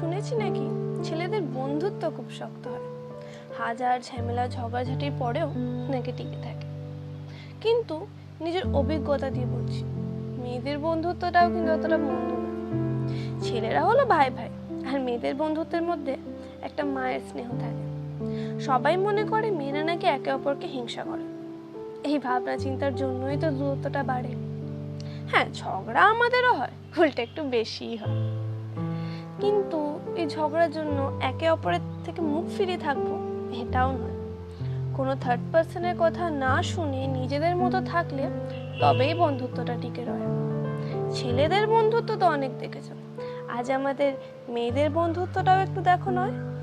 শুনেছি নাকি ছেলেদের বন্ধুত্ব খুব শক্ত হয়। হাজার ঝামেলা, ঝগড়াঝাটির পরেও নাকি টিকে থাকে। কিন্তু নিজের অভিজ্ঞতা দিয়ে বলছি, মেয়েদের বন্ধুত্বটাও কিন্তু অতটা বন্ধু ছেলেরা হলো ভাই ভাই, আর মেয়েদের বন্ধুত্বের মধ্যে একটা মায়ের স্নেহ থাকে। সবাই মনে করে মেয়েরা নাকি একে অপরকে হিংসা করে। এই ভাবনা চিন্তার জন্যই তো দূরত্বটা বাড়ে। হ্যাঁ ঝগড়া আমাদেরও হয়, উল্টা একটু বেশিই হয়। ঝগড়ার জন্য একে অপরের থেকে মুখ ফিরিয়ে থাকব, এটাও নয়। কোনো থার্ড পার্সনের কথা না শুনে নিজেদের মতো থাকলে তবেই বন্ধুত্বটা টিকে রয়। ছেলেদের বন্ধুত্ব তো অনেক দেখেছ। আজ আমাদের মেয়েদের বন্ধুত্বটাও একটু দেখো নয়।